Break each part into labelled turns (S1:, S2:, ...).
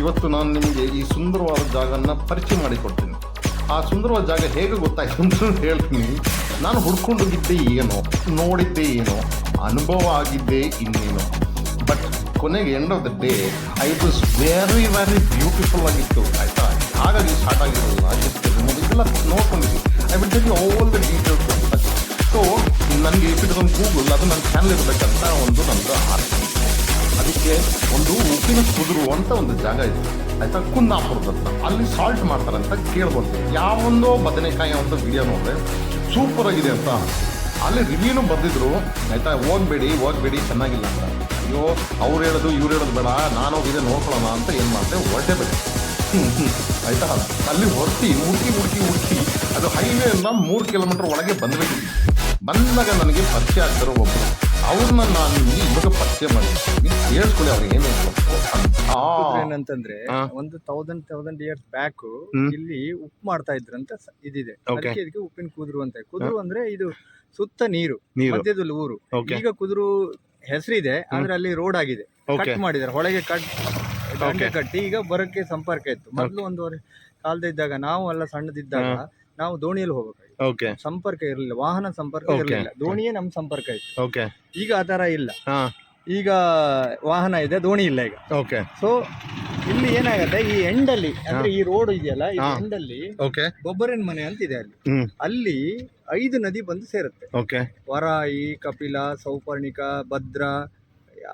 S1: ಇವತ್ತು ನಾನು ನಿಮಗೆ ಈ ಸುಂದರವಾದ ಜಾಗನ ಪರಿಚಯ ಮಾಡಿಕೊಡ್ತೀನಿ. ಆ ಸುಂದರವಾದ ಜಾಗ ಹೇಗೆ ಗೊತ್ತಾಯ್ತು ಅಂತ ಹೇಳ್ತೀನಿ. ನಾನು ಹುಡ್ಕೊಂಡೋಗಿದ್ದೆ ಏನೋ, ನೋಡಿದ್ದೆ ಏನೋ, ಅನುಭವ ಆಗಿದ್ದೆ ಇನ್ನೇನೋ. ಬಟ್ ಕೊನೆಗೆ end of the day I was very very beautiful ಆಗಿತ್ತು. ಆಯಿತಾ? ಹಾಗಾಗಿ ಸ್ಟಾರ್ಟ್ ಆಗಿರೋಲ್ಲ ಇದೆಲ್ಲ ನೋಡ್ಕೊಂಡಿದ್ವಿ. I will tell you all the details so ನನಗೆ ಇಟ್ಟಿದ್ದೊಂದು ಗೂಗಲ್ ಅದು ನನ್ನ ಚಾನಲ್ ಇರಬೇಕಂತ ಒಂದು ನಮ್ಮದು ಆಸೆ. ಅದಕ್ಕೆ ಒಂದು ಉಪ್ಪಿನ ಕುದುರು ಅಂತ ಒಂದು ಜಾಗ ಇದೆ. ಆಯಿತಾ? ಕುಂದಾಪುರದ ಅಲ್ಲಿ ಸಾಲ್ಟ್ ಮಾಡ್ತಾರೆ ಅಂತ ಕೇಳ್ಬೋದು. ಯಾವೊಂದೋ ಬದನೆಕಾಯಿ ಅಂತ ವಿಡಿಯೋ ನೋಡಿದ್ರೆ ಸೂಪರ್ ಆಗಿದೆ ಅಂತ. ಅಲ್ಲಿ ರಿವ್ಯೂನು ಬರೆದಿದ್ರು. ಆಯ್ತಾ? ಹೋಗ್ಬೇಡಿ ಹೋಗ್ಬೇಡಿ, ಚೆನ್ನಾಗಿಲ್ಲ ಅಂತ. ಅಯ್ಯೋ, ಅವ್ರು ಹೇಳೋದು, ಇವ್ರು ಹೇಳೋದು ಬೇಡ. ನಾನು ಹೋಗಿದೆ ನೋಡ್ಕೊಳ್ಳೋಣ ಅಂತ ಏನು ಮಾಡಿದೆ? ಹೊರಟೆ ಬೇಡ ಆಯಿತಾ? ಅಲ್ಲಿ ಹೊರಟಿ ಹುಡುಕಿ ಹುಡುಕಿ ಹುಡುಕಿ ಅದು ಹೈವೇಯಿಂದ ಮೂರು ಕಿಲೋಮೀಟರ್ ಒಳಗೆ ಬಂದ್ಬಿಟ್ಟಿದ್ವಿ ಬಂದಾಗ ನನಗೆ ಪರಿಚಯ ಆಗ್ತಾರೋ ಒಬ್ಬರು ಅವ್ರನ್ನ ನಾನು ಇವಾಗ ಪರಿಚಯ ಮಾಡಿದ್ದೀನಿ ಹೇಳ್ಕೊಳ್ಳಿ ಅವ್ರಿಗೆ
S2: ಏನಂತಂದ್ರೆ. ಒಂದು ತೌಸಂಡ್ ತೌಸಂಡ್ ಇಯರ್ಸ್ ಬ್ಯಾಕ್ ಇಲ್ಲಿ ಉಪ್ಪು ಮಾಡ್ತಾ ಇದ್ರಂತ ಇದಿದೆ. ಅದಕ್ಕೆ ಇದಕ್ಕೆ ಉಪ್ಪಿನ ಕುದುರು ಅಂತ. ಕುದುರು ಅಂದ್ರೆ ಇದು ಸುತ್ತ ನೀರು ಮಧ್ಯದಲ್ಲಿ ಊರು. ಈಗ ಕುದುರು ಹೆಸರಿದೆ ಆದ್ರೆ ಅಲ್ಲಿ ರೋಡ್ ಆಗಿದೆ. ಕಟ್ ಮಾಡಿದ್ದಾರೆ. ಹೊಳೆಗೆ ಕಟ್ ಕಟ್ಟಿ ಈಗ ಬರಕ್ಕೆ ಸಂಪರ್ಕ ಇತ್ತು. ಮೊದಲು ಕಾಲದ ಇದ್ದಾಗ ನಾವು ಎಲ್ಲ ಸಣ್ಣದಿದ್ದಾಗ ನಾವು ದೋಣಿಯಲ್ಲಿ ಹೋಗ್ಬೇಕಾಗಿತ್ತು.
S1: ಓಕೆ
S2: ಸಂಪರ್ಕ ಇರಲಿಲ್ಲ ವಾಹನ ಸಂಪರ್ಕ. ಇರಲಿಲ್ಲ. ದೋಣಿಯೇ ನಮ್ ಸಂಪರ್ಕ ಇತ್ತು
S1: ಓಕೆ
S2: ಈಗ ಆ ತರ ಇಲ್ಲ.
S1: ಹಾ.
S2: ಈಗ ವಾಹನ ಇದೆ ದೋಣಿ ಇಲ್ಲ ಈಗ.
S1: ಓಕೆ
S2: ಸೊ ಇಲ್ಲಿ ಏನಾಗತ್ತೆ ಈ ಎಂಡಲ್ಲಿ ಅಂದ್ರೆ ಈ ರೋಡ್ ಇದೆಯಲ್ಲ ಈ. ಎಂಡಲ್ಲಿ
S1: ಓಕೆ
S2: ಗೊಬ್ಬರಿನ ಮನೆ ಅಂತ ಇದೆ ಅಲ್ಲಿ.
S1: ಹ್ಮ್.
S2: ಅಲ್ಲಿ ಐದು ನದಿ ಬಂದು ಸೇರುತ್ತೆ.
S1: ಓಕೆ
S2: ವರಾಯಿ ಕಪಿಲ ಸೌಪರ್ಣಿಕ ಭದ್ರಾ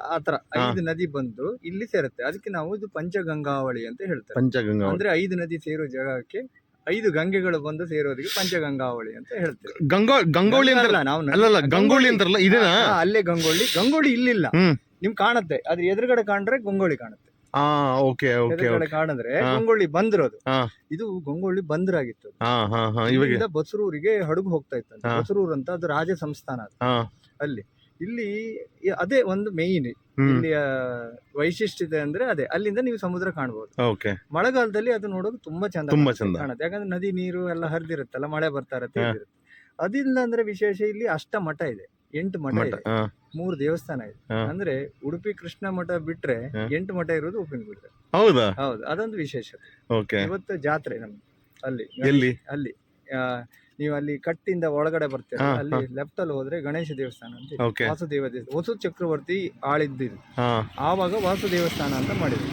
S2: ಆತರ ಐದು ನದಿ ಬಂದು ಇಲ್ಲಿ ಸೇರುತ್ತೆ. ಅದಕ್ಕೆ ನಾವು ಇದು ಪಂಚಗಂಗಾವಳಿ ಅಂತ ಹೇಳ್ತಾರೆ.
S1: ಪಂಚಗಂಗಾ
S2: ಅಂದ್ರೆ ಐದು ನದಿ ಸೇರೋ ಜಾಗಕ್ಕೆ ಐದು ಗಂಗೆಗಳು ಬಂದು ಸೇರೋದಕ್ಕೆ ಪಂಚಗಂಗಾವಳಿ ಅಂತ ಹೇಳ್ತೇವೆ.
S1: ಗಂಗಾ ಗಂಗೋಳಿ ಅಂತ
S2: ಅಲ್ಲ, ನಾವು
S1: ಅಲ್ಲಲ್ಲ ಗಂಗೋಳಿ ಅಂತಾರಲ್ಲ ಇದನ್ನ
S2: ಹಾ, ಅಲ್ಲೇ ಗಂಗೋಳಿ. ಗಂಗೋಳಿ ಇಲ್ಲಿಲ್ಲ.
S1: ಹ್ಮ್.
S2: ನಿಮ್ ಕಾಣುತ್ತೆ. ಅದ್ರ ಎದುರುಗಡೆ ಕಾಣ್ರೆ ಗಂಗೋಳಿ ಕಾಣುತ್ತೆ.
S1: ಆ ಓಕೆ ಓಕೆ
S2: ಎದುರುಗಡೆ ಕಾಣಿದ್ರೆ
S1: ಹಾ.
S2: ಗಂಗೊಳ್ಳಿ ಬಂದಿರೋದು.
S1: ಹಾ.
S2: ಇದು ಗಂಗೋಳಿ ಬಂದರಾಗಿತ್ತು.
S1: ಹಾ ಹಾ ಹಾ ಇವಾಗ.
S2: ಇಲ್ಲಿಂದ ಬಸರೂರಿಗೆ ಹಡಗು ಹೋಗ್ತಾ ಇತ್ತು
S1: ಬಸರೂರ್
S2: ಬಸರೂರು ಅಂತ ಅದು ರಾಜ ಸಂಸ್ಥಾನ ಅದು.
S1: ಹಾ.
S2: ಅಲ್ಲಿ. ಇಲ್ಲಿ ಅದೇ ಒಂದು ಮೇಯ್ನ್ ಇಲ್ಲಿಯ ವೈಶಿಷ್ಟ್ಯತೆ ಅಂದ್ರೆ ಅದೇ ಅಲ್ಲಿಂದ ನೀವು ಸಮುದ್ರ ಕಾಣಬಹುದು
S1: ಓಕೆ
S2: ಮಳೆಗಾಲದಲ್ಲಿ ಅದು ನೋಡೋದು ತುಂಬಾ ಚಂದ
S1: ತುಂಬಾ
S2: ಕಾಣುತ್ತೆ-
S1: ಚಂದ.
S2: ಕಾಣುತ್ತೆ. ಯಾಕಂದ್ರೆ ನದಿ ನೀರು ಎಲ್ಲ ಹರಿದಿರುತ್ತಲ್ಲ ಮಳೆ ಬರ್ತಾ ಇರುತ್ತೆ ಅದಿಲ್ಲ ಅಂದ್ರೆ ವಿಶೇಷ ಇಲ್ಲಿ ಅಷ್ಟ ಮಠ ಇದೆ. ಎಂಟು ಮಠ ಇದೆ. ಮೂರು ದೇವಸ್ಥಾನ ಇದೆ. ಅಂದ್ರೆ ಉಡುಪಿ ಕೃಷ್ಣ ಮಠ ಬಿಟ್ರೆ ಎಂಟು ಮಠ ಇರೋದು ಉಪ್ಪಿನಗುಡ್ಡೆ
S1: ಹೌದಾ?
S2: ಹೌದು ಅದೊಂದು ವಿಶೇಷ
S1: ಓಕೆ
S2: ಇವತ್ತು ಜಾತ್ರೆ ನಮ್ದು. ಅಲ್ಲಿ. ಅಲ್ಲಿ. ನೀವು ಅಲ್ಲಿ ಕಟ್ಟಿಂದ ಒಳಗಡೆ ಬರ್ತೀರ. ಅಲ್ಲಿ ಲೆಫ್ಟ್ ಅಲ್ಲಿ ಹೋದ್ರೆ ಗಣೇಶ ದೇವಸ್ಥಾನ ಅಂತ. ವಾಸುದೇವ ದೇವಸ್ಥಾನ. ವಸು ಚಕ್ರವರ್ತಿ
S1: ಆಳಿದ್ದಿದೆ
S2: ಆವಾಗ ವಾಸು ದೇವಸ್ಥಾನ ಅಂತ ಮಾಡಿದ್ರು.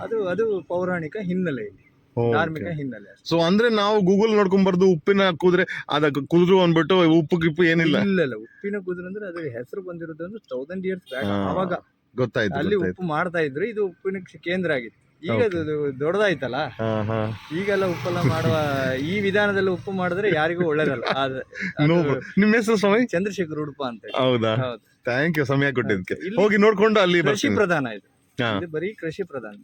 S2: ಅದು ಅದು ಪೌರಾಣಿಕ ಹಿನ್ನೆಲೆ ಧಾರ್ಮಿಕ ಹಿನ್ನೆಲೆ.
S1: ಸೊ ಅಂದ್ರೆ ನಾವು ಗೂಗಲ್ ನೋಡ್ಕೊಂಡ್ ಬರ್ದು ಉಪ್ಪಿನ ಕುದುರೆ ಅದ ಕುದುರು ಅಂದ್ಬಿಟ್ಟು ಉಪ್ಪು ಕಿಪ್ಪು ಏನಿಲ್ಲ?
S2: ಇಲ್ಲ ಇಲ್ಲ. ಉಪ್ಪಿನ ಕುದುರೆ ಅಂದ್ರೆ ಅದ್ರ ಹೆಸರು ಬಂದಿರೋದು ಅಂದ್ರೆ ತೌಸಂಡ್ ಇಯರ್ಸ್ ಬ್ಯಾಕ್ ಆವಾಗ.
S1: ಗೊತ್ತಾಯ್ತು
S2: ಅಲ್ಲಿ ಉಪ್ಪು ಮಾಡ್ತಾ ಇದ್ರು. ಇದು ಉಪ್ಪಿನ ಕೇಂದ್ರ ಆಗಿತ್ತು. ಈಗ ದೊಡ್ಡದಾಯ್ತಲ್ಲ?
S1: ಹಾ ಹಾ.
S2: ಈಗೆಲ್ಲ ಉಪ್ಪೆಲ್ಲ ಮಾಡುವ ಈ ವಿಧಾನದಲ್ಲಿ ಉಪ್ಪು ಮಾಡಿದ್ರೆ ಯಾರಿಗೂ ಒಳ್ಳೇದಲ್ಲ.
S1: ನಿಮ್ಮ ಹೆಸರು ಸ್ವಾಮಿ?
S2: ಚಂದ್ರಶೇಖರ್ ಉಡುಪ ಅಂತ.
S1: ಹೌದಾ?
S2: ಹೌದು.
S1: ಥ್ಯಾಂಕ್ ಯು ಸಮಯ ಕೊಟ್ಟಿದ್ದಕ್ಕೆ. ಹೋಗಿ ನೋಡ್ಕೊಂಡು ಅಲ್ಲಿ
S2: ಕೃಷಿ ಪ್ರಧಾನ ಇದು. ಬರೀ ಕೃಷಿ ಪ್ರಧಾನ.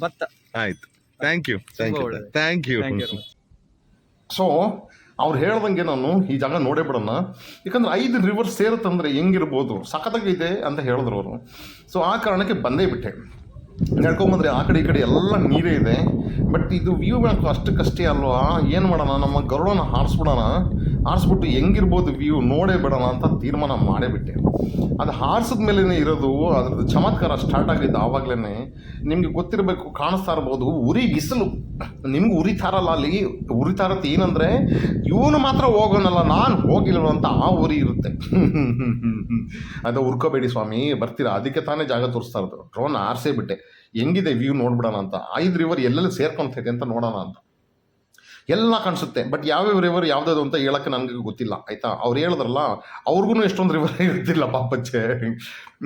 S2: ಭತ್ತ.
S1: ಆಯ್ತು. Thank you thank you. Thank you. So ಅವ್ರು ಹೇಳ್ದಂಗೆ ನಾನು ಈ ಜಾಗ ನೋಡೇ ಬಿಡೋಣ. ಯಾಕಂದ್ರೆ ಐದು ರಿವರ್ ಸೇರುತ್ತಂದ್ರೆ ಹೆಂಗಿರ್ಬೋದು? ಸಖತ್ತಾಗಿದೆ ಅಂತ ಹೇಳಿದ್ರು ಅವರು. ಸೊ ಆ ಕಾರಣಕ್ಕೆ ಬಂದೇ ಬಿಟ್ಟೆ. ನಡ್ಕೊಂಬಂದ್ರೆ ಆ ಕಡೆ ಈ ಕಡೆ ಎಲ್ಲ ನೀರೇ ಇದೆ. ಬಟ್ ಇದು ವ್ಯೂ ಅಷ್ಟಕ್ಕಷ್ಟೇ ಅಲ್ವಾ? ಏನು ಮಾಡೋಣ? ನಮ್ಮ ಗರುಡನ ಹಾರಿಸ್ಬಿಡೋಣ. ಹಾರಿಸ್ಬಿಟ್ಟು ಹೆಂಗಿರ್ಬೋದು ವ್ಯೂ ನೋಡೇ ಬಿಡೋಣ ಅಂತ ತೀರ್ಮಾನ ಮಾಡೇ ಬಿಟ್ಟೆ. ಅದು ಹಾರಿಸಿದ ಮೇಲೇ ಇರೋದು, ಅದ್ರದ್ದು ಚಮತ್ಕಾರ ಸ್ಟಾರ್ಟ್ ಆಗಿದ್ದು ಆವಾಗಲೇ ನಿಮಗೆ ಗೊತ್ತಿರಬೇಕು, ಕಾಣಿಸ್ತಾ ಇರ್ಬೋದು, ಉರಿ ಬಿಸಿಲು. ನಿಮ್ಗೆ ಉರಿತಾರಲ್ಲ ಅಲ್ಲಿ. ಉರಿತಾರತ್ತೆ ಏನಂದರೆ, ಇವನು ಮಾತ್ರ ಹೋಗೋನಲ್ಲ, ನಾನು ಹೋಗಿಲ್ಲ ಅಂತ ಆ ಉರಿ ಇರುತ್ತೆ. ಅದು ಉರ್ಕೋಬೇಡಿ ಸ್ವಾಮಿ, ಬರ್ತೀರಾ? ಅದಕ್ಕೆ ತಾನೇ ಜಾಗ ತೋರಿಸ್ತಾ ಇರೋದು. ಡ್ರೋನ್ ಆರಿಸೇ ಬಿಟ್ಟೆ. ಹೆಂಗಿದೆ ವ್ಯೂ ನೋಡ್ಬಿಡೋಣ ಅಂತ. ಐದು ರಿವರ್ ಎಲ್ಲೆಲ್ಲಿ ಸೇರ್ಕೊಂತೈತೆ ಅಂತ ನೋಡೋಣ ಅಂತ. ಎಲ್ಲ ಕಾಣಿಸುತ್ತೆ. ಬಟ್ ಯಾವ್ಯಾವ ರಿವರ್ ಯಾವ್ದಾದ್ರು ಅಂತ ಹೇಳಕ್ಕೆ ನನಗೆ ಗೊತ್ತಿಲ್ಲ. ಆಯ್ತಾ? ಅವ್ರು ಹೇಳಿದ್ರಲ್ಲ, ಅವ್ರಿಗೂ ಎಷ್ಟೊಂದು ರಿವರ್ ಇರ್ತಿಲ್ಲ ಪಾಪಚ್ಚೆ.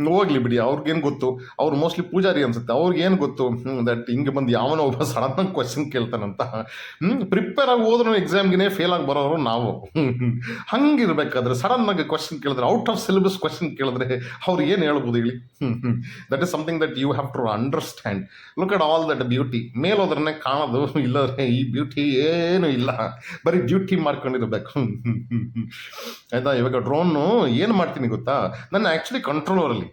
S1: ಹೋಗ್ಲಿ ಬಿಡಿ, ಅವ್ರಿಗೇನು ಗೊತ್ತು? ಅವ್ರು ಮೋಸ್ಟ್ಲಿ ಪೂಜಾರಿ ಅನ್ಸುತ್ತೆ. ಅವ್ರಿಗೇನು ಗೊತ್ತು? ದಟ್ ಹಿಂಗೆ ಬಂದು ಯಾವನೋ ಒಬ್ಬ ಸಡನ್ ಕ್ವಶನ್ ಕೇಳ್ತಾನಂತ. ಪ್ರಿಪೇರ್ ಆಗಿ ಹೋದ್ರೂ ಎಕ್ಸಾಮ್ಗೆ ಫೇಲ್ ಆಗಿ ಬರೋರು ನಾವು. ಹಂಗಿರ್ಬೇಕಾದ್ರೆ ಸಡನ್ ಆಗಿ ಕ್ವಶನ್ ಕೇಳಿದ್ರೆ ಔಟ್ ಆಫ್ ಸಿಲೆಬಸ್ ಕ್ವಶನ್ ಕೇಳಿದ್ರೆ ಅವ್ರು ಏನು ಹೇಳ್ಬೋದು ಹೇಳಿ? That is something that you have to understand look at all that beauty ಮೇಲೋದ್ರನ್ನೇ ಕಾಣೋದು, ಇಲ್ಲದ್ರೆ ಈ ಬ್ಯೂಟಿ ಏನು ಇಲ್ಲ. ಬರೀ ಡ್ಯೂಟಿ ಮಾಡ್ಕೊಂಡಿರ್ಬೇಕು. ಆಯ್ತಾ? ಇವಾಗ ಡ್ರೋನು ಏನು ಮಾಡ್ತೀನಿ ಗೊತ್ತಾ? ನನ್ನ ಆ್ಯಕ್ಚುಲಿ ಕಂಟ್ರೋಲರಲ್ಲಿ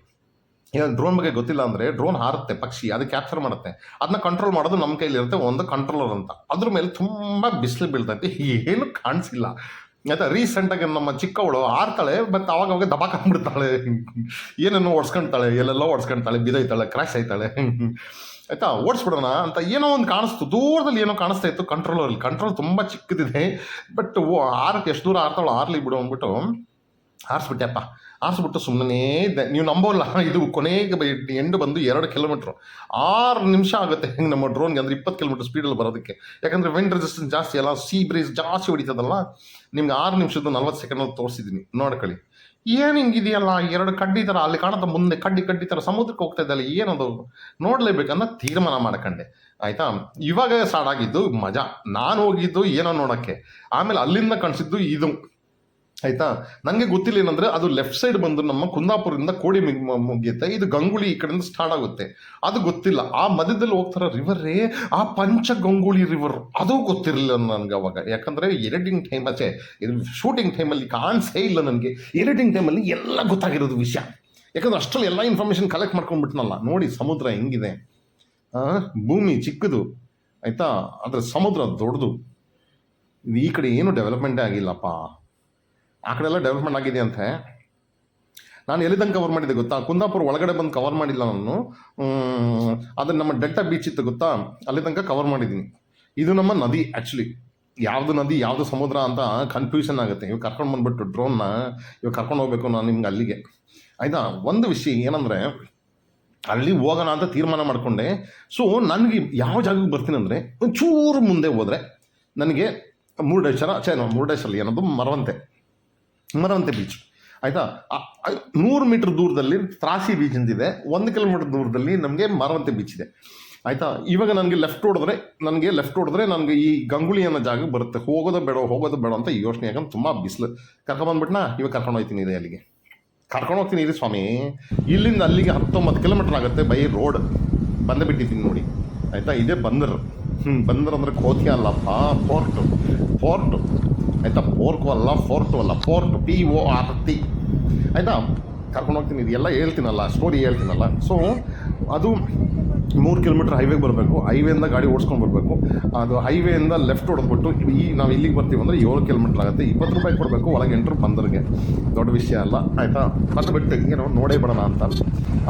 S1: ಈಗ ಡ್ರೋನ್ ಬಗ್ಗೆ ಗೊತ್ತಿಲ್ಲ ಅಂದರೆ ಡ್ರೋನ್ ಹಾರುತ್ತೆ, ಪಕ್ಷಿ, ಅದು ಕ್ಯಾಪ್ಚರ್ ಮಾಡುತ್ತೆ. ಅದನ್ನ ಕಂಟ್ರೋಲ್ ಮಾಡೋದು ನಮ್ಮ ಕೈಲಿರುತ್ತೆ ಒಂದು ಕಂಟ್ರೋಲರ್ ಅಂತ. ಅದ್ರ ಮೇಲೆ ತುಂಬ ಬಿಸಿಲು ಬೀಳ್ತೈತೆ. ಏನು ಕಾಣಿಸಿಲ್ಲ. ಆಯ್ತಾ? ರೀಸೆಂಟಾಗಿ ನಮ್ಮ ಚಿಕ್ಕವಳು ಆರ್ತಾಳೆ ಬಟ್ ಅವಾಗ ಅವಾಗ ದಬಾಕೊಂಡ್ಬಿಡ್ತಾಳೆ ಏನೇನೋ ಒಡ್ಸ್ಕೊಳ್ತಾಳೆ ಎಲ್ಲೆಲ್ಲೋ ಒಡ್ಸ್ಕೊಂತಾಳೆ ಬಿದೈತಾಳೆ ಕ್ರಾಶ್ ಆಯ್ತಾಳೆ. ಆಯ್ತಾ? ಓಡಿಸ್ಬಿಡೋಣ ಅಂತ ಏನೋ ಒಂದು ಕಾಣಿಸ್ತು. ದೂರದಲ್ಲಿ ಏನೋ ಕಾಣಿಸ್ತಾ ಇತ್ತು ಕಂಟ್ರೋಲಲ್ಲಿ ಕಂಟ್ರೋಲ್ ತುಂಬ ಚಿಕ್ಕದಿದೆ. ಬಟ್ ಓ ಆರಕ್ಕೆ ಎಷ್ಟು ದೂರ ಆರ್ತಾವಳು ಆರ್ಲಿ ಬಿಡು ಅಂದ್ಬಿಟ್ಟು ಆರಿಸ್ಬಿಟ್ಟೆಪ್ಪ. ಆರಿಸ್ಬಿಟ್ಟು ಸುಮ್ಮನೆ ಇದ್ದೆ. ನೀವು ನಂಬೋಲ್ಲ. ಇದು ಕೊನೆಗೆ ಎಂಡು ಬಂದು ಎರಡು ಕಿಲೋಮೀಟ್ರು. ಆರು ನಿಮಿಷ ಆಗುತ್ತೆ ಹೆಂಗೆ ನಮ್ಮ ಡ್ರೋನ್ಗೆ ಅಂದರೆ ಇಪ್ಪತ್ತು ಕಿಲೋಮೀಟ್ರ್ ಸ್ಪೀಡಲ್ಲಿ ಬರೋದಕ್ಕೆ. ಯಾಕಂದರೆ ವಿಂಡ್ ರೆಸಿಸ್ಟೆನ್ಸ್ ಜಾಸ್ತಿ ಅಲ್ಲ ಸೀ ಬ್ರೇಸ್ ಜಾಸ್ತಿ ಹೊಡಿತದಲ್ಲ. ನಿಮ್ಗೆ ಆರು ನಿಮಿಷದ ನಲ್ವತ್ತು ಸೆಕೆಂಡಲ್ಲಿ ತೋರಿಸಿದ್ದೀನಿ ನೋಡ್ಕೊಳ್ಳಿ. ಏನು ಹಿಂಗಿದೆಯಲ್ಲ ಎರಡು ಕಡ್ಡಿ ಥರ ಅಲ್ಲಿ ಕಾಣುತ್ತೆ ಮುಂದೆ, ಕಡ್ಡಿ ಕಡ್ಡಿ ಥರ ಸಮುದ್ರಕ್ಕೆ ಹೋಗ್ತಾ ಇದ್ದಲ್ಲ ಏನದು? ನೋಡಲೇಬೇಕನ್ನ ತೀರ್ಮಾನ ಮಾಡ್ಕೊಂಡೆ. ಆಯಿತಾ? ಇವಾಗ ಸಾಡಾಗಿದ್ದು ಮಜಾ. ನಾನು ಹೋಗಿದ್ದು ಏನೋ ನೋಡೋಕ್ಕೆ. ಆಮೇಲೆ ಅಲ್ಲಿಂದ ಕಾಣಿಸಿದ್ದು ಇದು. ಆಯ್ತಾ? ನನಗೆ ಗೊತ್ತಿಲ್ಲ ಏನಂದ್ರೆ ಅದು ಲೆಫ್ಟ್ ಸೈಡ್ ಬಂದು ನಮ್ಮ ಕುಂದಾಪುರದಿಂದ ಕೋಡಿ ಮಿಗ್- ಮುಗಿಯುತ್ತೆ. ಇದು ಗಂಗುಳಿ ಈ ಕಡೆಯಿಂದ ಸ್ಟಾರ್ಟ್ ಆಗುತ್ತೆ. ಅದು ಗೊತ್ತಿಲ್ಲ. ಆ ಮಧ್ಯದಲ್ಲಿ ಹೋಗ್ತಾರ ರಿವರೇ ಆ ಪಂಚ ಗಂಗುಳಿ ರಿವರ್ ಅದು ಗೊತ್ತಿರಲಿಲ್ಲ ನನಗೆ ಅವಾಗ. ಯಾಕಂದ್ರೆ ಎಡಿಟಿಂಗ್ ಟೈಮ್ ಆಚೆ ಇದು ಶೂಟಿಂಗ್ ಟೈಮಲ್ಲಿ ಕಾಣಿಸೇ ಇಲ್ಲ ನನಗೆ. ಎಡಿಟಿಂಗ್ ಟೈಮಲ್ಲಿ ಎಲ್ಲ ಗೊತ್ತಾಗಿರೋದು ವಿಷಯ. ಯಾಕಂದ್ರೆ ಅಷ್ಟರಲ್ಲಿ ಎಲ್ಲ ಇನ್ಫಾರ್ಮೇಷನ್ ಕಲೆಕ್ಟ್ ಮಾಡ್ಕೊಂಡ್ಬಿಟ್ನಲ್ಲ. ನೋಡಿ, ಸಮುದ್ರ ಹೆಂಗಿದೆ. ಭೂಮಿ ಚಿಕ್ಕದು. ಆಯ್ತಾ? ಆದರೆ ಸಮುದ್ರ ದೊಡ್ಡದು. ಈ ಕಡೆ ಏನು ಡೆವಲಪ್ಮೆಂಟೇ ಆಗಿಲ್ಲಪ್ಪ. ಆ ಕಡೆ ಎಲ್ಲ ಡೆವಲಪ್ಮೆಂಟ್ ಆಗಿದೆ ಅಂತ. ನಾನು ಎಲ್ಲಿ ತನಕ ಕವರ್ ಮಾಡಿದ್ದೆ ಗೊತ್ತಾ? ಕುಂದಾಪುರ ಒಳಗಡೆ ಬಂದು ಕವರ್ ಮಾಡಿಲ್ಲ ನಾನು. ಅದು ನಮ್ಮ ಡೆಲ್ಟಾ ಬೀಚ್ ಇತ್ತು ಗೊತ್ತಾ? ಅಲ್ಲಿ ತನಕ ಕವರ್ ಮಾಡಿದ್ದೀನಿ. ಇದು ನಮ್ಮ ನದಿ ಆ್ಯಕ್ಚುಲಿ ಯಾವುದು ನದಿ, ಯಾವುದು ಸಮುದ್ರ ಅಂತ ಕನ್ಫ್ಯೂಷನ್ ಆಗುತ್ತೆ. ಇವಾಗ ಕರ್ಕೊಂಡು ಬಂದ್ಬಿಟ್ಟು ಡ್ರೋನ್ನ ಇವಾಗ ಕರ್ಕೊಂಡು ಹೋಗ್ಬೇಕು ನಾನು ನಿಮ್ಗೆ ಅಲ್ಲಿಗೆ. ಆಯಿತಾ? ಒಂದು ವಿಷಯ ಏನಂದರೆ, ಅಲ್ಲಿ ಹೋಗೋಣ ಅಂತ ತೀರ್ಮಾನ ಮಾಡಿಕೊಂಡೆ. ಸೊ ನನಗೆ ಯಾವ ಜಾಗಕ್ಕೆ ಬರ್ತೀನಿ ಅಂದರೆ, ಒಂಚೂರು ಮುಂದೆ ಹೋದರೆ, ನನಗೆ ಮುರುಡೇಶ್ವರ ಚೇ ಮುರುಡೇಶ್ವರ ಏನದು, ಮರವಂತೆ. ಮರವಂತೆ ಬೀಚ್ ಆಯಿತಾ? ನೂರು ಮೀಟರ್ ದೂರದಲ್ಲಿ ತ್ರಾಸಿ ಬೀಚ್ ಅಂತಿದೆ ಒಂದು ಕಿಲೋಮೀಟರ್ ದೂರದಲ್ಲಿ ನಮಗೆ ಮರವಂತೆ ಬೀಚ್ ಇದೆ. ಆಯಿತಾ? ಇವಾಗ ನನಗೆ ಲೆಫ್ಟ್ ಹೊಡೆದ್ರೆ ನನಗೆ ಲೆಫ್ಟ್ ಹೊಡೆದ್ರೆ ನನಗೆ ಈ ಗಂಗುಳಿ ಅನ್ನೋ ಜಾಗ ಬರುತ್ತೆ. ಹೋಗೋದು ಬೇಡ ಹೋಗೋದು ಬೇಡ ಅಂತ ಯೋಚನೆ ಯಾಕಂದ್ರೆ ತುಂಬ ಬಿಸಿಲು. ಕರ್ಕೊಂಬಂದ್ಬಿಟ್ನಾ ಇವಾಗ ಕರ್ಕೊಂಡು ಹೋಗ್ತೀನಿ ಇದೆ ಅಲ್ಲಿಗೆ. ಕರ್ಕೊಂಡು ಹೋಗ್ತೀನಿ ಇರಿ ಸ್ವಾಮಿ. ಇಲ್ಲಿಂದ ಅಲ್ಲಿಗೆ ಹತ್ತೊಂಬತ್ತು ಕಿಲೋಮೀಟರ್ ಆಗುತ್ತೆ ಬೈ ರೋಡ್ ಬಂದೇ ಬಿಟ್ಟಿದ್ದೀನಿ ನೋಡಿ. ಆಯಿತಾ? ಇದೇ ಬಂದರ್. ಹ್ಞೂ ಬಂದರ್ ಅಂದರೆ ಕೋತಿ ಅಲ್ಲಪ್ಪ. ಫೋರ್ಟು ಫೋರ್ಟು ಆಯಿತಾ? ಫೋರ್ಕ್ ಅಲ್ಲ ಫೋರ್ಟು ಅಲ್ಲ. Fort P O R T ಆಯಿತಾ? ಕರ್ಕೊಂಡು ಹೋಗ್ತೀನಿ. ಇದೆಲ್ಲ ಹೇಳ್ತೀನಲ್ಲ ಸ್ಟೋರಿ ಹೇಳ್ತೀನಲ್ಲ. ಸೊ ಅದು ಮೂರು ಕಿಲೋಮೀಟ್ರ್ ಹೈವೇಗೆ ಬರಬೇಕು. ಹೈವೇಯಿಂದ ಗಾಡಿ ಓಡಿಸ್ಕೊಂಡು ಬರಬೇಕು. ಅದು ಹೈವೇಯಿಂದ ಲೆಫ್ಟ್ ಹೊಡೆದ್ಬಿಟ್ಟು, ಈ ನಾವು ಇಲ್ಲಿಗೆ ಬರ್ತೀವಿ ಅಂದರೆ ಏಳು ಕಿಲೋಮೀಟ್ರ್ ಆಗುತ್ತೆ. ಇಪ್ಪತ್ತು ರೂಪಾಯಿ ಕೊಡಬೇಕು, ಒಳಗೆ ಎಂಟ್ರು ಬಂದರಿಗೆ. ದೊಡ್ಡ ವಿಷಯ ಅಲ್ಲ. ಆಯಿತಾ? ಮತ್ತೆ ಬಿಟ್ಟು ಏನೋ ನೋಡೇ ಬಿಡೋಣ ಅಂತ.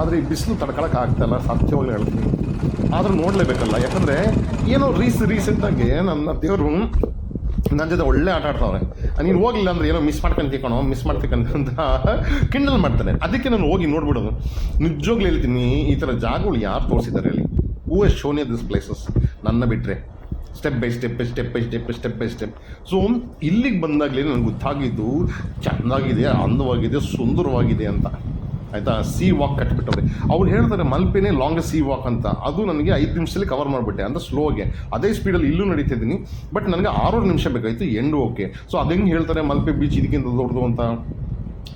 S1: ಆದರೆ ಈ ಬಿಸಿಲು ತಡ್ಕೊಳಕ್ಕೆ ಆಗ್ತಾಯಿಲ್ಲ ಸತ್ಯವಾಗಿ ಹೇಳ್ತೀನಿ. ಆದರೂ ನೋಡಲೇಬೇಕಲ್ಲ. ಯಾಕಂದರೆ ಏನೋ ರೀಸ್ ರೀಸೆಂಟಾಗಿ ನನ್ನ ದೇವರು ನನ್ನ ಜೊತೆ ಒಳ್ಳೆ ಆಟ ಆಡ್ತಾವ್ರೆ. ನೀನು ಹೋಗಿಲ್ಲ ಅಂದ್ರೆ ಏನೋ ಮಿಸ್ ಮಾಡ್ಕೊಂಡು ಕಣೋ ಮಿಸ್ ಮಾಡ್ತಿಕ್ಕಂತ ಕಿಂಡಲ್ ಮಾಡ್ತಾನೆ. ಅದಕ್ಕೆ ನಾನು ಹೋಗಿ ನೋಡ್ಬಿಡೋದು. ನಿಜವಾಗ್ಲೂ ಹೇಳ್ತೀನಿ, ಈ ಥರ ಜಾಗಗಳು ಯಾರು ತೋರಿಸಿದ್ದಾರೆ ಅಲ್ಲಿ who has shown this places ನನ್ನ ಬಿಟ್ಟರೆ step by step step by step step by step so ಇಲ್ಲಿಗೆ ಬಂದಾಗಲೇ ನನಗೆ ಗೊತ್ತಾಗಿದ್ದು, ಚೆನ್ನಾಗಿದೆ, ಅಂದವಾಗಿದೆ, ಸುಂದರವಾಗಿದೆ ಅಂತ. ಆಯಿತಾ? ಸಿ ವಾಕ್ ಕಟ್ಬಿಟ್ಟವ್ರೆ. ಅವ್ರು ಹೇಳ್ತಾರೆ, ಮಲ್ಪೆನೇ ಲಾಂಗೆಸ್ಟ್ ಸಿ ವಾಕ್ ಅಂತ. ಅದು ನನಗೆ ಐದು ನಿಮಿಷದಲ್ಲಿ ಕವರ್ ಮಾಡಿಬಿಟ್ಟೆ, ಅಂದರೆ ಸ್ಲೋಗೆ ಅದೇ ಸ್ಪೀಡಲ್ಲಿ ಇಲ್ಲೂ ನಡೀತಿದ್ದೀನಿ ಬಟ್ ನನಗೆ ಆರೂರು ನಿಮಿಷ ಬೇಕಾಯಿತು ಎಂಡು ಓಕೆ ಸೊ ಅದು ಹೆಂಗೆ ಹೇಳ್ತಾರೆ, ಮಲ್ಪೆ ಬೀಚ್ ಇದಕ್ಕಿಂತ ದೊಡ್ಡದು ಅಂತ?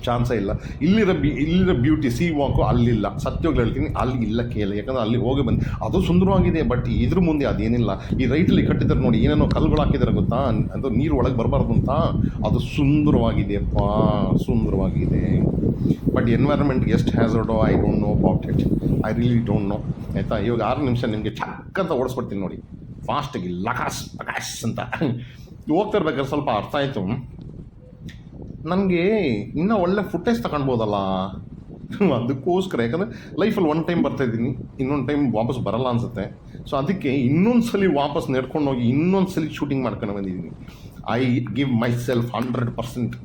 S1: ಚಾನ್ಸೇ ಇಲ್ಲ. ಇಲ್ಲಿರೋ ಬಿ ಇಲ್ಲಿರೋ ಬ್ಯೂಟಿ ಸಿ ವಾಕು ಅಲ್ಲಿಲ್ಲ. ಸತ್ಯವಾಗ್ಲೂ ಹೇಳ್ತೀನಿ, ಅಲ್ಲಿ ಇಲ್ಲ ಕೇಳ. ಯಾಕಂದ್ರೆ ಅಲ್ಲಿ ಹೋಗಿ ಬಂದು, ಅದು ಸುಂದರವಾಗಿದೆ ಬಟ್ ಇದ್ರ ಮುಂದೆ ಅದೇನಿಲ್ಲ. ಈ ರೈಟಲ್ಲಿ ಕಟ್ಟಿದ್ದಾರೆ ನೋಡಿ, ಏನೇನೋ ಕಲ್ಗಳು ಹಾಕಿದ್ದಾರೆ ಗೊತ್ತಾ? ಅದು ನೀರು ಒಳಗೆ ಬರಬಾರ್ದು ಅಂತ. ಅದು ಸುಂದರವಾಗಿದೆಯಪ್ಪ ಸುಂದರವಾಗಿದೆ. ಬಟ್ ಎನ್ವೈರನ್ಮೆಂಟ್ ಎಷ್ಟು ಹ್ಯಾಸರ್ಡೋ I don't know about it I really don't know ಆಯಿತಾ? ಇವಾಗ ಆರು ನಿಮಿಷ ನಿಮಗೆ ಚಕ್ ಅಂತ ಓಡಿಸ್ಬಿಡ್ತೀನಿ ನೋಡಿ. ಫಾಸ್ಟಾಗಿ ಲಕಾಸ್ ಲಕಾಸ್ ಅಂತ. ಹೋಗ್ತಾ ಇರ್ಬೇಕಾದ್ರೆ ಸ್ವಲ್ಪ ಅರ್ಥ ಆಯಿತು. ನನಗೆ ಇನ್ನೂ ಒಳ್ಳೆ ಫುಟೇಜ್ ತಗೊಳ್ಬೋದಲ್ಲ ಅದಕ್ಕೋಸ್ಕರ. ಯಾಕಂದರೆ ಲೈಫಲ್ಲಿ ಒನ್ ಟೈಮ್ ಬರ್ತಾ ಇದ್ದೀನಿ. ಇನ್ನೊಂದು ಟೈಮ್ ವಾಪಸ್ ಬರಲ್ಲ ಅನಿಸುತ್ತೆ. ಸೊ ಅದಕ್ಕೆ ಇನ್ನೊಂದು ಸಲ ವಾಪಸ್ ನಡ್ಕೊಂಡು ಹೋಗಿ ಇನ್ನೊಂದು ಸಲ ಶೂಟಿಂಗ್ ಮಾಡ್ಕೊಂಡು ಬಂದಿದ್ದೀನಿ. Give myself hundred percent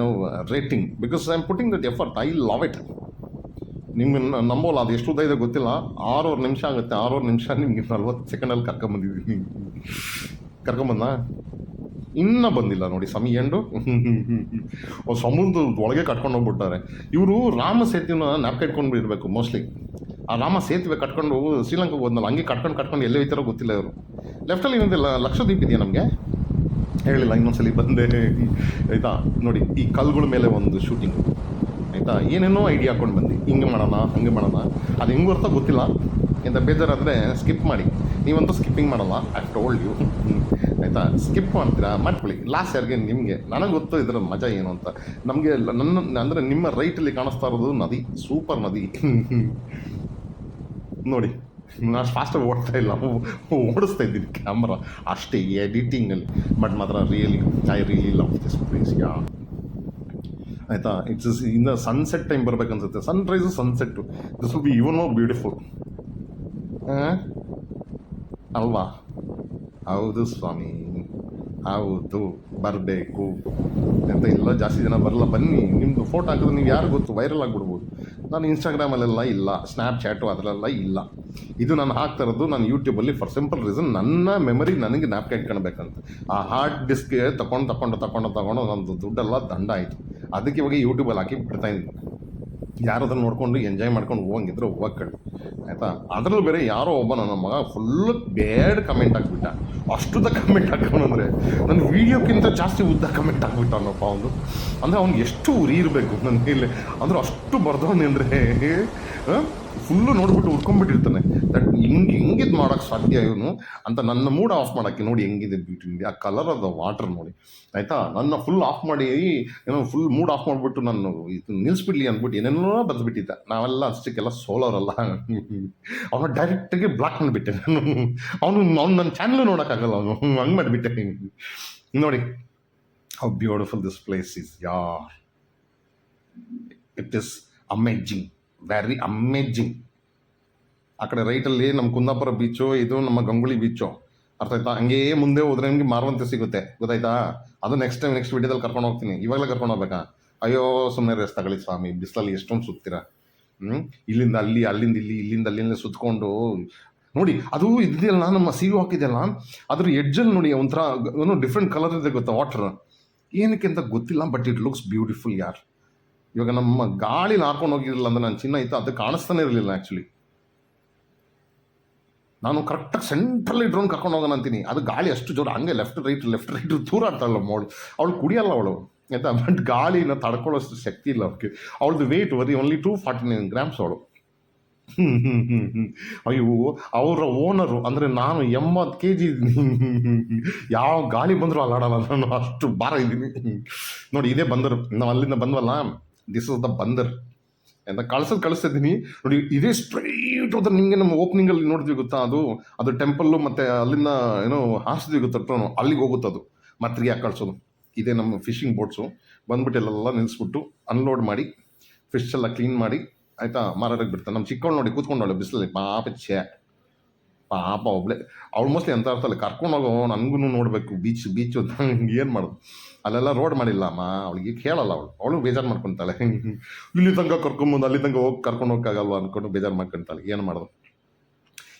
S1: no rating because I am putting that effort I love it ನಿಮ್ಗೆ ನಂಬೋಲ್ಲ, ಅದು ಎಷ್ಟು ಉದ್ದ ಇದೆ ಗೊತ್ತಿಲ್ಲ. ಆರೂವರೆ ನಿಮಿಷ ಆಗುತ್ತೆ. ಆರೂವರೆ ನಿಮಿಷ ನಿಮಗೆ ನಲ್ವತ್ತು ಸೆಕೆಂಡಲ್ಲಿ ಕರ್ಕೊಂಬಂದಿದ್ದೀನಿ ಕರ್ಕೊಂಬಂದ ಇನ್ನೂ ಬಂದಿಲ್ಲ ನೋಡಿ, ಸಮಿ ಎಂಡು ಸಮುದ್ರದ ಒಳಗೆ ಕಟ್ಕೊಂಡು ಹೋಗ್ಬಿಟ್ಟಾರೆ. ಇವರು ರಾಮ ಸೇತುವೆನ ನ್ಯಾಪ್ ಇಟ್ಕೊಂಡು ಇರಬೇಕು ಮೋಸ್ಟ್ಲಿ ಆ ರಾಮ ಸೇತುವೆ ಕಟ್ಕೊಂಡು ಶ್ರೀಲಂಕಾಗೆ ಹೋದ್ನಲ್ಲ, ಹಂಗೆ ಕಟ್ಕೊಂಡು ಕಟ್ಕೊಂಡು ಎಲ್ಲೇ ಹೋಯ್ತಾರೋ ಗೊತ್ತಿಲ್ಲ ಇವರು. ಲೆಫ್ಟಲ್ಲಿ ಇನ್ನೊಂದಿಲ್ಲ ಲಕ್ಷದ್ವೀಪ್ ಇದೆಯಾ ನಮಗೆ? ಹೇಳಿಲ್ಲ, ಇನ್ನೊಂದ್ಸಲಿ ಬಂದೆ. ಆಯಿತಾ? ನೋಡಿ, ಈ ಕಲ್ಗಳ ಮೇಲೆ ಒಂದು ಶೂಟಿಂಗ್ ಆಯಿತಾ? ಏನೇನೋ ಐಡಿಯಾ ಹಾಕೊಂಡು ಬಂದು. ಹಿಂಗೆ ಮಾಡೋಣ, ಹಂಗೆ ಮಾಡೋಣ. ಅದು ಹೆಂಗೆ ಬರ್ತಾ ಗೊತ್ತಿಲ್ಲ. ಎಂತ ಬೇಜಾರಾದರೆ ಸ್ಕಿಪ್ ಮಾಡಿ. ನೀವಂತೂ ಸ್ಕಿಪ್ಪಿಂಗ್ ಮಾಡಲ್ಲ ಐ ಟೋಲ್ಡ್ ಯು ಆಯಿತಾ? ಸ್ಕಿಪ್ ಮಾಡ್ತೀರಾ? ಮಾಡ್ಕೊಳ್ಳಿ. ಲಾಸ್ಟ್ ಯಾರಿಗೆ ನಿಮಗೆ, ನನಗೆ ಗೊತ್ತು ಇದರ ಮಜಾ ಏನು ಅಂತ. ನಮಗೆ ನನ್ನ, ಅಂದರೆ ನಿಮ್ಮ ರೈಟಲ್ಲಿ ಕಾಣಿಸ್ತಾ ಇರೋದು ನದಿ. ಸೂಪರ್ ನದಿ. ನೋಡಿ. ನಾನು ಫಾಸ್ಟಾಗಿ ಓಡ್ತಾ ಇಲ್ಲ. ಓಡಿಸ್ತಾ ಇದ್ದೀನಿ ಕ್ಯಾಮ್ರಾ ಅಷ್ಟೇ ಎಡಿಟಿಂಗಲ್ಲಿ ಬಟ್ ಮಾತ್ರ really I really love this place yeah ಆಯಿತಾ? ಇಟ್ಸ್ ಇನ್ನ sunset time ಬರ್ಬೇಕನ್ಸುತ್ತೆ. Sunrise sunset this will be even more beautiful ಅಲ್ವಾ? ಹೌದು ಸ್ವಾಮಿ. ಹೌದು. ಬರಬೇಕು. ಅಂತ ಇಲ್ಲ, ಜಾಸ್ತಿ ಜನ ಬರಲ್ಲ. ಬನ್ನಿ ನಿಮ್ಮದು ಫೋಟೋ ಹಾಕಿದ್ರೆ ನೀವು ಯಾರು ಗೊತ್ತು? ವೈರಲ್ ಆಗಿಬಿಡ್ಬೋದು. ನಾನು ಇನ್ಸ್ಟಾಗ್ರಾಮಲ್ಲೆಲ್ಲ ಇಲ್ಲ. ಸ್ನ್ಯಾಪ್ಚಾಟು ಅದರಲ್ಲ ಇಲ್ಲ. ಇದು ನಾನು ಹಾಕ್ತಾ ಇರೋದು ನಾನು ಯೂಟ್ಯೂಬಲ್ಲಿ ಫಾರ್ ಸಿಂಪಲ್ ರೀಸನ್ ನನ್ನ ಮೆಮರಿ ನನಗೆ ಜ್ಞಾಪಕ ಇಟ್ಕೊಳ್ಬೇಕಂತ ಆ ಹಾರ್ಡ್ ಡಿಸ್ಕ್ ತಗೊಂಡು ತಗೊಂಡು ತಗೊಂಡು ತಗೊಂಡು ನಂದು ದುಡ್ಡೆಲ್ಲ ದಂಡ ಆಯಿತು. ಅದಕ್ಕೆ ಇವಾಗ ಯೂಟ್ಯೂಬಲ್ಲಿ ಹಾಕಿ ಬಿಡ್ತಾ ಇದ್ದೀನಿ. ಯಾರು ಅದನ್ನು ನೋಡ್ಕೊಂಡು ಎಂಜಾಯ್ ಮಾಡ್ಕೊಂಡು ಹೋಗಂಗಿದ್ರೆ ಹೋಗಕ್ಕಳು ಆಯಿತಾ? ಅದರಲ್ಲೂ ಬೇರೆ ಯಾರೋ ಒಬ್ಬ ನನ್ನ ಮಗ ಫುಲ್ ಬೇಡ್ ಕಮೆಂಟ್ ಹಾಕ್ಬಿಟ್ಟ. ಅಷ್ಟುದ ಕಮೆಂಟ್ ಹಾಕೋಣಂದ್ರೆ ನನ್ನ ವೀಡಿಯೋಕ್ಕಿಂತ ಜಾಸ್ತಿ ಉದ್ದ ಕಮೆಂಟ್ ಹಾಕ್ಬಿಟ್ಟವನಪ್ಪ ಅವನು. ಅಂದರೆ ಅವ್ನಿಗೆ ಎಷ್ಟು ಉರಿ ಇರಬೇಕು ನನ್ನ ಮೇಲೆ. ಅಂದ್ರೆ ಅಷ್ಟು ಬರ್ದವನೇ ಅಂದರೆ ಫುಲ್ಲು ನೋಡ್ಬಿಟ್ಟು ಉಟ್ಕೊಂಡ್ಬಿಟ್ಟಿರ್ತಾನೆ. ದಟ್ ಹಿಂಗೆ, ಹೆಂಗಿದ್ ಮಾಡೋಕ್ಕೆ ಸಾಧ್ಯ ಇವನು ಅಂತ ನನ್ನ ಮೂಡ್ ಆಫ್ ಮಾಡೋಕ್ಕೆ ನೋಡಿ ಹೆಂಗಿದೆ ಬ್ಯೂಟಿ ಆ ಕಲರ್ ಆಫ್ ದ ವಾಟರ್ ನೋಡಿ. ಆಯಿತಾ? ನನ್ನ ಫುಲ್ ಆಫ್ ಮಾಡಿ, ಏನೋ ಫುಲ್ ಮೂಡ್ ಆಫ್ ಮಾಡಿಬಿಟ್ಟು ನಾನು ಇದು ನಿಲ್ಲಿಸ್ಬಿಡ್ಲಿ ಅಂದ್ಬಿಟ್ಟು ಏನೇನೋ ಬರೆದ್ಬಿಟ್ಟಿದ್ದೆ. ನಾವೆಲ್ಲ ಅಷ್ಟಕ್ಕೆಲ್ಲ ಸೋಲೋರಲ್ಲ ಅವನು ಡೈರೆಕ್ಟಾಗಿ ಬ್ಲಾಕ್ ಮಾಡಿಬಿಟ್ಟೆ ನಾನು. ಅವನು, ಅವ್ನು ನನ್ನ ಚಾನಲ್ ನೋಡೋಕ್ಕಾಗಲ್ಲ ಅವನು. ಹಂಗೆ ಮಾಡಿಬಿಟ್ಟೆ. ನೋಡಿ how beautiful this place is ಯಾರ್? It is amazing very amazing ಆ ಕಡೆ ರೈಟಲ್ಲಿ ನಮ್ಮ ಕುಂದಾಪುರ ಬೀಚು ಇದು ನಮ್ಮ ಗಂಗುಳಿ ಬೀಚು ಅರ್ಥ ಆಯ್ತಾ? ಹಂಗೇ ಮುಂದೆ ಹೋದ್ರೆ ನಿಮಗೆ ಮಾರುವಂತೆ ಸಿಗುತ್ತೆ. ಗೊತ್ತಾಯ್ತಾ? ಅದು ನೆಕ್ಸ್ಟ್ ಟೈಮ್ ನೆಕ್ಸ್ಟ್ ವಿಡಿಯೋದಲ್ಲಿ ಕರ್ಕೊಂಡು ಹೋಗ್ತೀನಿ. ಇವಾಗಲೇ ಕರ್ಕೊಂಡು ಹೋಗ್ಬೇಕಾ? ಅಯ್ಯೋ ಸುಮ್ಮನೆ ರೇಸ್ ತಗೊಳ್ಳಿ ಸ್ವಾಮಿ. ಬಿಸಿಲಲ್ಲಿ ಎಷ್ಟೊಂದು ಸುತ್ತೀರಾ. ಹ್ಞೂ ಇಲ್ಲಿಂದ ಅಲ್ಲಿ, ಅಲ್ಲಿಂದ ಇಲ್ಲಿ, ಇಲ್ಲಿಂದ ಅಲ್ಲಿಂದ ಸುತ್ಕೊಂಡು. ನೋಡಿ, ಅದು ಇದೆಯಲ್ಲ ನಮ್ಮ ಸಿಗು ಹಾಕಿದೆಯಲ್ಲ ಅದ್ರ ಎಡ್ಜಲ್ಲಿ ನೋಡಿ, ಒಂಥರ ಡಿಫ್ರೆಂಟ್ ಕಲರ್ ಇದೆ ಗೊತ್ತಾ? ವಾಟರ್ ಏನಕ್ಕೆ ಅಂತ ಗೊತ್ತಿಲ್ಲ ಬಟ್ ಇಟ್ ಲುಕ್ಸ್ ಬ್ಯೂಟಿಫುಲ್ ಯಾರ್? ಇವಾಗ ನಮ್ಮ ಗಾಳಿ ಹಾಕೊಂಡು ಹೋಗಿರಲಿಲ್ಲ ಅಂದ್ರೆ ನಾನು ಚಿನ್ನ ಇತ್ತು, ಅದು ಕಾಣಿಸ್ತಾನೆ ಇರಲಿಲ್ಲ ಆ್ಯಕ್ಚುಲಿ ನಾನು ಕರೆಕ್ಟಾಗಿ ಸೆಂಟ್ರಲ್ಲಿ ಡ್ರೋನ್ ಕರ್ಕೊಂಡು ಹೋಗೋಣ ಅಂತೀನಿ. ಅದು ಗಾಳಿ ಅಷ್ಟು ಜೋರು, ಹಂಗೆ ಲೆಫ್ಟ್ ರೈಟ್ ಲೆಫ್ಟ್ ರೈಟ್ ತೂರಾಡ್ತಾಳಲ್ಲ ಮೋಳು ಅವಳು ಕುಡಿಯಲ್ಲ ಅವಳು, ಆಯ್ತಾ? ಬಟ್ ಗಾಳಿನ ತಡ್ಕೊಳ್ಳೋಷ್ಟು ಶಕ್ತಿ ಇಲ್ಲ ಅವಕ್ಕೆ ಅವಳದು ವೆಯ್ಟ್ ಬರೀ only two forty nine grams ಅವಳು. ಅಯ್ಯೋ, ಅವರ ಓನರು ಅಂದರೆ ನಾನು ಎಂಬತ್ತು ಕೆ ಜಿ ಇದ್ದೀನಿ. ಯಾವ ಗಾಳಿ ಬಂದರೂ ಅಲ್ಲಾಡಲ್ಲ ನಾನು, ಅಷ್ಟು ಭಾರ ಇದ್ದೀನಿ. ನೋಡಿ, ಇದೇ ಬಂದರು. ನಾವು ಅಲ್ಲಿಂದ ಬಂದ್ವಲ್ಲ? ದಿಸ್ ಇಸ್ ದ ಬಂದರ್ ಅಂತ ಕಳ್ಸೋದು ಕಳಿಸ್ತಿದ್ದೀನಿ. ನೋಡಿ, ಇದೇ ಸ್ಟ್ರೈಟ್ ಹೋದ್ರೆ ನಿಮಗೆ ನಮ್ಮ ಓಪನಿಂಗಲ್ಲಿ ನೋಡಿದ್ವಿ ಗೊತ್ತಾ ಅದು? ಅದು ಟೆಂಪಲ್ಲು ಮತ್ತು ಅಲ್ಲಿಂದ ಏನೋ ಹಾರಿಸಿದ್ವಿ ಗೊತ್ತಾ ಅಲ್ಲಿಗೆ ಹೋಗುತ್ತೆ ಅದು. ಮತ್ತೆ ಯಾಕೆ ಕಳಿಸೋದು? ಇದೇ ನಮ್ಮ ಫಿಶಿಂಗ್ ಬೋಟ್ಸು ಬಂದ್ಬಿಟ್ಟು ಇಲ್ಲೆಲ್ಲ ನಿಲ್ಲಿಸ್ಬಿಟ್ಟು ಅನ್ಲೋಡ್ ಮಾಡಿ ಫಿಶ್ ಎಲ್ಲ ಕ್ಲೀನ್ ಮಾಡಿ, ಆಯಿತಾ ಮಾರಾಟಕ್ಕೆ ಬಿಡ್ತಾರೆ. ನಮ್ಮ ಚಿಕ್ಕವಳು ನೋಡಿ ಕೂತ್ಕೊಂಡವಳೆ ಬಿಸಿಲಲ್ಲಿ, ಪಾಪ ಛೇ ಪಾಪ ಒಬ್ಳೆ, ಅವಳು ಮೋಸ್ಟ್ಲಿ ಅಂತ ಅರ್ಥಲ್ಲ ಕರ್ಕೊಂಡು ಹೋಗೋ ನನಗೂ ನೋಡಬೇಕು ಬೀಚ್ ಬೀಚ್ ಅಂತ ಏನು ಮಾಡೋದು? ಅಲ್ಲೆಲ್ಲ ರೋಡ್ ಮಾಡಿಲ್ಲ ಅಮ್ಮ, ಅವಳಿಗೆ ಕೇಳಲ್ಲ ಅವಳು. ಅವಳು ಬೇಜಾರು ಮಾಡ್ಕೊತಾಳೆ. ಇಲ್ಲಿ ತನಕ ಕರ್ಕೊಂಬಂದು ಅಲ್ಲಿ ತನಕ ಹೋಗಿ ಕರ್ಕೊಂಡು ಹೋಗಕ್ಕಾಗಲ್ವ ಅಂದ್ಕೊಂಡು ಬೇಜಾರು ಮಾಡ್ಕೊತಾಳೆ. ಏನು ಮಾಡೋದು?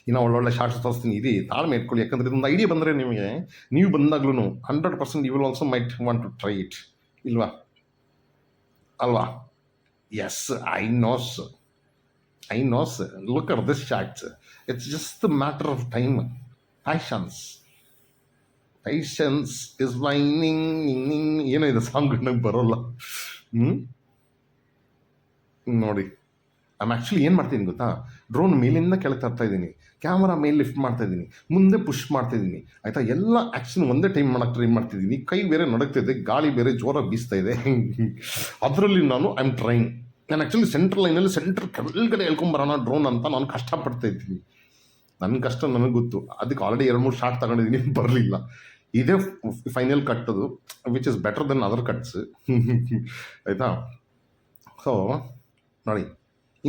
S1: ಇನ್ನು ಒಳ್ಳೊಳ್ಳೆ ಶಾರ್ಟ್ಸ್ ತೋರಿಸ್ತೀನಿ. ಇರಿ ತಾಳ್ಮೆ ಇಟ್ಕೊಳ್ಳಿ. ಯಾಕಂದರೆ ಇದೊಂದು ಐಡಿಯಾ ಬಂದರೆ ನಿಮಗೆ, ನೀವು ಬಂದಾಗ್ಲೂ hundred percent you will also might want to try it ಇಲ್ವಾ? ಅಲ್ವಾ? Yes I knows I knows look at this shorts it's just matter of time passions patience is winning ನಿಂಗ್ ಏನೋ ಇದೆ ಸಾಂಗ್ ನಂಗೆ ಬರೋಲ್ಲ. ನೋಡಿ. ನಾನು ಆ್ಯಕ್ಚುಲಿ ಏನು ಮಾಡ್ತೀನಿ ಗೊತ್ತಾ? ಡ್ರೋನ್ ಮೇಲಿಂದ ಕೆಳಗೆ ತರ್ತಾ ಇದ್ದೀನಿ. ಕ್ಯಾಮರಾ ಮೇಲೆ ಲಿಫ್ಟ್ ಮಾಡ್ತಾ ಇದ್ದೀನಿ. ಮುಂದೆ ಪುಷ್ ಮಾಡ್ತಾ ಇದ್ದೀನಿ. ಆಯಿತಾ? ಎಲ್ಲ ಆ್ಯಕ್ಷನ್ ಒಂದೇ ಟೈಮ್ ಮಾಡೋಕ್ಕೆ ಟ್ರೈ ಮಾಡ್ತಿದ್ದೀನಿ. ಕೈ ಬೇರೆ ನಡಕ್ತಿದೆ ಗಾಳಿ ಬೇರೆ ಜೋರಾಗಿ ಬೀಸ್ತಾ ಇದೆ. ಅದರಲ್ಲಿ ನಾನು ಐ ಆಮ್ ಟ್ರೈನ್ ನಾನು ಆ್ಯಕ್ಚುಲಿ ಸೆಂಟ್ರ್ ಲೈನಲ್ಲಿ ಸೆಂಟ್ರ್ ಕೆಳಗಡೆ ಹೇಳ್ಕೊಂಬರೋಣ ಡ್ರೋನ್ ಅಂತ ನಾನು ಕಷ್ಟಪಡ್ತಾ ಇದ್ದೀನಿ. ನನ್ನ ಕಷ್ಟ ನನಗೆ ಗೊತ್ತು. ಅದಕ್ಕೆ ಆಲ್ರೆಡಿ ಎರಡು ಮೂರು ಶಾರ್ಟ್ ತಗೊಂಡಿದ್ದೀನಿ ಬರಲಿಲ್ಲ. ಇದೇ ಫೈನಲ್ ಕಟ್ ಅದು which is better than other cuts ಆಯಿತಾ? ಸೊ ನೋಡಿ,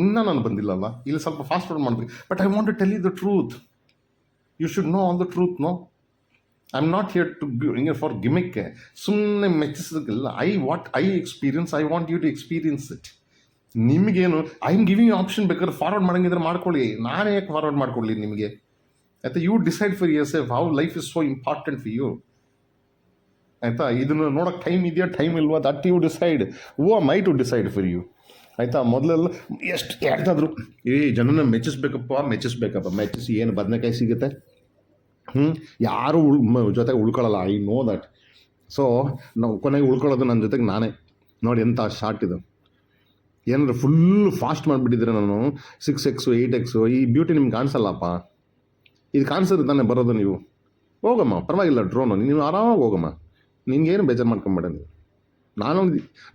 S1: ಇನ್ನೂ ನಾನು ಬಂದಿಲ್ಲಲ್ಲ? ಇಲ್ಲಿ ಸ್ವಲ್ಪ ಫಾಸ್ಟ್ ಫಾರ್ವರ್ಡ್ ಮಾಡಿದ್ವಿ but I want to tell you the truth you should know all the truth no I am not here to ಹಿಂಗೆ ಫಾರ್ ಗಿಮಿಕ್ಕೆ ಸುಮ್ಮನೆ ಮೆಚ್ಚಿಸೋದಕ್ಕಿಲ್ಲ I what I experience I want you to experience it ನಿಮಗೇನು I am giving option ಬೇಕಾದ್ರೆ forward ಮಾಡಂಗಿದ್ರೆ ಮಾಡ್ಕೊಳ್ಳಿ. ನಾನೇ ಯಾಕೆ forward ಮಾಡ್ಕೊಳ್ಳಿ ನಿಮಗೆ? ಆಯ್ತಾ? You decide for your safe how life is so important for you ಆಯಿತಾ? ಇದನ್ನು ನೋಡೋಕೆ ಟೈಮ್ ಇದೆಯಾ ಟೈಮ್ ಇಲ್ವಾ? That you decide oh my to decide for you ಆಯಿತಾ? ಮೊದಲೆಲ್ಲ ಎಷ್ಟು ಯಾರ್ದಾದ್ರು, ಏ, ಜನನ ಮೆಚ್ಚಿಸ್ಬೇಕಪ್ಪ ಮೆಚ್ಚಿಸ್ಬೇಕಪ್ಪ, ಮೆಚ್ಚಿಸಿ, ಏನು ಬದನೆಕಾಯಿ ಸಿಗುತ್ತೆ? ಹ್ಞೂ ಯಾರೂ ಉಳ್ ಜೊತೆಗೆ ಉಳ್ಕೊಳ್ಳಲ್ಲ ಐ ನೋ ದಟ್ ಸೊ ನಾವು ಕೊನೆಗೆ ಉಳ್ಕೊಳ್ಳೋದು ನನ್ನ ಜೊತೆಗೆ ನಾನೇ. ನೋಡಿ ಎಂಥ ಶಾರ್ಟ್ ಇದು. ಏನಾದ್ರು ಫುಲ್ ಫಾಸ್ಟ್ ಮಾಡಿಬಿಟ್ಟಿದ್ರೆ ನಾನು? ಸಿಕ್ಸ್ ಎಕ್ಸು ಏಯ್ಟ್ ಎಕ್ಸು ಈ ಬ್ಯೂಟಿ ನಿಮ್ಗೆ ಕಾಣಿಸಲ್ಲಪ್ಪ? ಇದು ಕಾಣಿಸಿದ್ರೆ ತಾನೇ ಬರೋದು ನೀವು. ಹೋಗಮ್ಮ, ಪರವಾಗಿಲ್ಲ ಡ್ರೋನು ನೀನು ಆರಾಮಾಗಿ ಹೋಗಮ್ಮ. ನಿನ್ಗೇನು ಬೇಜಾರು ಮಾಡ್ಕೊಂಬೇಡ ನೀವು. ನಾನು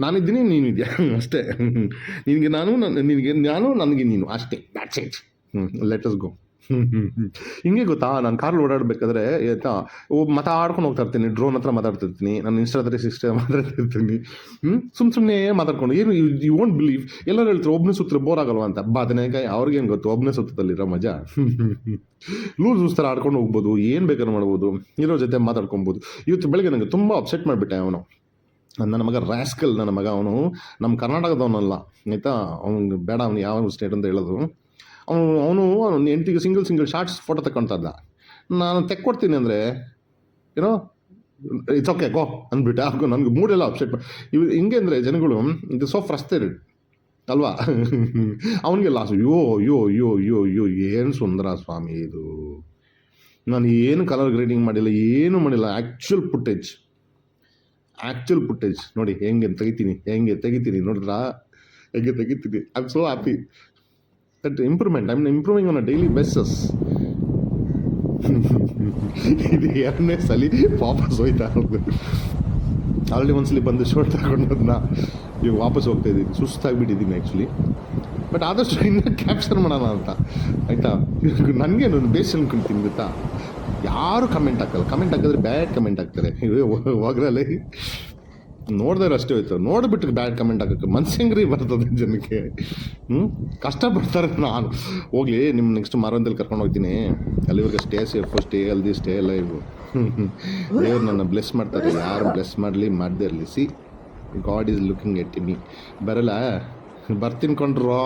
S1: ನಾನಿದ್ದೀನಿ ನೀನು ಇದೆಯಾ ಅಷ್ಟೇ. ನಿನಗೆ ನಾನು ನಿನಗೆ, ನಾನು, ನನಗೆ ನೀನು. ಅಷ್ಟೇ. ದ್ಯಾಟ್ಸ್ ಇಟ್ ಹ್ಞೂ ಲೆಟ್ ಅಸ್ ಗೋ ಹಿಂಗೆ ಗೊತ್ತಾ, ನಾನು ಕಾರ್ ಓಡಾಡ್ಬೇಕಾದ್ರೆ ಆಯ್ತಾ ಮಾತಾಡ್ಕೊಂಡು ಹೋಗ್ತಾ ಇರ್ತೀನಿ ಡ್ರೋನ್ ಹತ್ರ ಮಾತಾಡ್ತಿರ್ತೀನಿ, ನಾನು ಇನ್ಸ್ಟಾ ತ್ರೀ ಸಿಕ್ಸ್ಟಿ ಮಾತಾಡ್ತಿರ್ತೀನಿ ಹ್ಞೂ ಸುಮ್ಮ ಸುಮ್ಮನೆ ಮಾತಾಡ್ಕೊಂಡು, ಏನು ಯು ಓಂಟ್ ಬಿಲೀವ್ ಎಲ್ಲರೂ ಹೇಳ್ತಾರೆ ಒಬ್ಬನೇ ಸುತ್ತ ಬೋರ್ ಆಗಲ್ವಾ ಅಂತ. ಬದನೆಕಾಯಿ ಅವ್ರಿಗೇನು ಗೊತ್ತು ಒಬ್ಬನೇ ಸುತ್ತದಲ್ಲಿರೋ ಮಜಾ. ಲೂಸ್ ಲೂಸ್ ಥರ ಆಡ್ಕೊಂಡು ಹೋಗ್ಬೋದು, ಏನು ಬೇಕಾದ್ರೂ ಮಾಡ್ಬೋದು, ಇರೋ ಜೊತೆ ಮಾತಾಡ್ಕೊಬೋದು. ಇವತ್ತು ಬೆಳಗ್ಗೆ ನನಗೆ ತುಂಬ ಅಪ್ಸೆಟ್ ಮಾಡಿಬಿಟ್ಟೆ ಅವನು. ನನ್ನ ಮಗ ರ್ಯಾಸ್ಕಲ್ ನನ್ನ ಮಗ ಅವನು. ನಮ್ಮ ಕರ್ನಾಟಕದವನಲ್ಲ, ಆಯಿತಾ ಅವ್ನು ಬೇಡ, ಅವನು ಯಾವ ಸ್ಟೇಟ್ ಅಂತ ಹೇಳೋದು. ಅವನು ಅವನು ಅವನು ಎಂಟಿಗೆ ಸಿಂಗಲ್ ಸಿಂಗಲ್ ಶಾರ್ಟ್ಸ್ ಫೋಟೋ ತಗೊಳ್ತಾ ನಾನು ತೆಕ್ಕೊಡ್ತೀನಿ ಅಂದರೆ ಏನೋ ಇಟ್ಸ್ ಓಕೆ ಗೋ ಅಂದ್ಬಿಟ್ಟು, ಹಾಕು, ನನಗೆ ಮೂಡೆಲ್ಲ ಅಪ್ಸೆಟ್ ಇವ್, ಹಿಂಗೆ ಅಂದರೆ ಜನಗಳು, ಇದು ಸೊ ಫ್ರಸ್ಟೇಟೆಡ್ ಅಲ್ವಾ? ಅವನಿಗೆ ಲಾಸ್ ಯೋ ಯೋ ಯೋ ಯೋ ಯೋ ಏನು ಸುಂದರ ಸ್ವಾಮಿ ಇದು. ನಾನು ಏನು ಕಲರ್ ಗ್ರೇಡಿಂಗ್ ಮಾಡಿಲ್ಲ, ಏನು ಮಾಡಿಲ್ಲ ಆ್ಯಕ್ಚುಲ್ ಫುಟೇಜ್ ಆ್ಯಕ್ಚುಲ್ ಫುಟೇಜ್ ನೋಡಿ, ಹೆಂಗೆ ತೆಗಿತೀನಿ ಹೆಂಗೆ ತೆಗಿತೀನಿ, ನೋಡಿದ್ರಾ? ಹೆಂಗೆ ತೆಗಿತೀನಿ? I am so happy that improvement mean improving on a daily basis ಇದು ಎರಡನೇ ಸಲ ವಾಪಸ್ ಹೋಯ್ತಾ ಇರೋದು ಆಲ್ರೆಡಿ ಒಂದ್ಸಲಿ ಬಂದು ಶರ್ಟ್ ತಗೊಂಡದನ್ನ ಇವಾಗ ವಾಪಸ್ ಹೋಗ್ತಾ ಇದ್ದೀನಿ. ಸುಸ್ತಾಗ್ಬಿಟ್ಟಿದ್ದೀನಿ ಆ್ಯಕ್ಚುಲಿ ಬಟ್ ಆದಷ್ಟು ಇನ್ನೂ ಕ್ಯಾಪ್ಚರ್ ಮಾಡೋಣ ಅಂತ. ಆಯಿತಾ? ನನಗೆ ನಾನು ಬೇಸ್ ಅನ್ಕೊಂತೀನಿ ಗೊತ್ತಾ? ಯಾರು ಕಮೆಂಟ್ ಹಾಕಲ್ಲ. ಕಮೆಂಟ್ ಹಾಕಿದ್ರೆ ಬ್ಯಾಡ್ ಕಮೆಂಟ್ ಹಾಕ್ತಾರೆ. ಹೋಗ್ರಲ್ಲಿ ನೋಡಿದ್ರೆ ಅಷ್ಟೇ ಹೋಯ್ತು. ನೋಡಿಬಿಟ್ಟು ಬ್ಯಾಡ್ ಕಮೆಂಟ್ ಹಾಕಕ್ಕೆ ಮನ್ಸಂಗ್ರಿ ಬರ್ತದೆ ಜನಕ್ಕೆ. ಹ್ಞೂ ಕಷ್ಟಪಡ್ತಾರೆ ನಾನು. ಹೋಗ್ಲಿ ನಿಮ್ಮ ನೆಕ್ಸ್ಟ್ ಮಾರವಂತಲ್ಲಿ ಕರ್ಕೊಂಡು ಹೋಗ್ತೀನಿ. ಅಲ್ಲಿವರೆಗೆ stay safe stay healthy stay ಎಲ್ಲ ಇವು ದೇವ್ರು ನನ್ನ ಬ್ಲೆಸ್ ಮಾಡ್ತಾರೆ. ಯಾರು ಬ್ಲೆಸ್ ಮಾಡಲಿ ಮಾಡದೇ ಇರಲಿ. See God is looking at me ಬರಲ್ಲ? ಬರ್ತೀನಿ ಕೊಂಡ್ರೋ